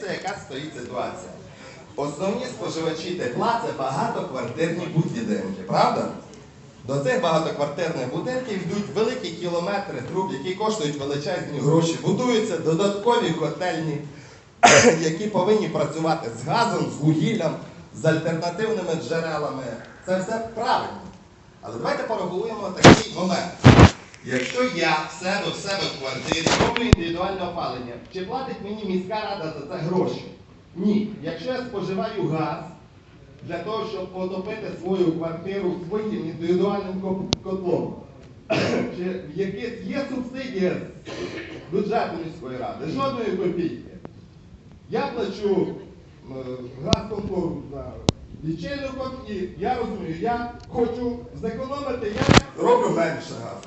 Це яка стоїть ситуація. Основні споживачі тепла це багатоквартирні будинки, правда? До цих багатоквартирних будинків йдуть великі кілометри труб, які коштують величезні гроші. Будуються додаткові котельні, які повинні працювати з газом, з вугіллям, з альтернативними джерелами. Це все правильно. Але давайте порахуємо такий момент. Якщо я в себе в себе в квартирі роблю індивідуальне опалення, чи платить мені міська рада за це гроші? Ні. Якщо я споживаю газ для того, щоб потопити свою квартиру своїм індивідуальним котлом, чи в яких є субсидія з бюджету міської ради? Жодної копійки. Я плачу е, газконтору за лічильником і я розумію, я хочу зекономити, я роблю менше газу.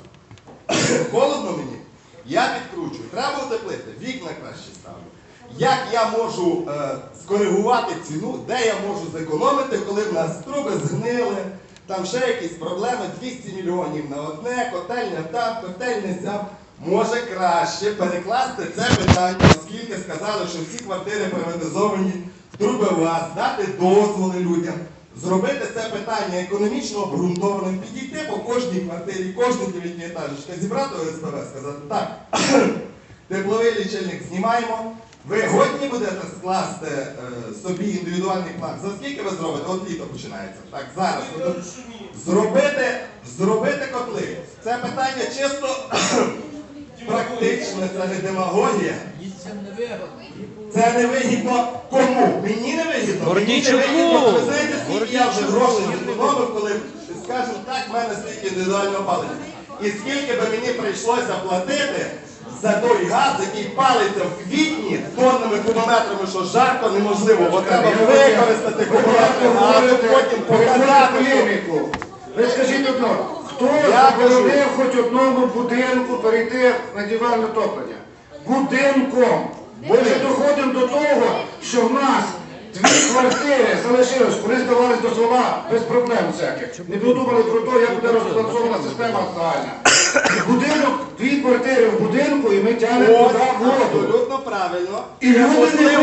Холодно мені, я підкручую. Треба утеплити, вікна краще ставлю. Як я можу е, скоригувати ціну, де я можу зекономити, коли в нас труби згнили, там ще якісь проблеми, 200 мільйонів на одне, котельня там, котельня сям. Може краще перекласти це питання, оскільки сказали, що всі квартири приватизовані. В трубоваз, дати дозволи людям, зробити це питання економічно обґрунтованим, підійти по кожній квартирі, кожну дев'ятиэтажечка, зібрати ОСПВ, сказати, так, тепловий лічильник знімаємо. Ви годні будете скласти е, собі індивідуальний план. За скільки ви зробите? От літо починається. Так, зараз. От, зробити, зробити котли. Це питання чисто практичне, це не демагогія. Це не вигідно кому? Мені не вигідно. Мені не вигідно. Ви знаєте, скільки я вже грошей зекономив, коли скажемо так, в мене стоїть індивідуальне опалення. І скільки би мені прийшлося платити за той газ, який палиться в квітні тоннами кубометрами, що жарко неможливо, бо треба використати кубометри газу, потім показати. Ви скажіть одно, хто заборонив хоч одному будинку перейти на дівельне отоплення? Будинком. Ми вже доходимо до того, що в нас дві квартири залишились, вони здавались до села без проблем всяких. Не подумали про те, як буде розбалансована система загальна. Будинок, дві квартири в будинку, і ми тягнемо туди воду. абсолютно правильно. І люди не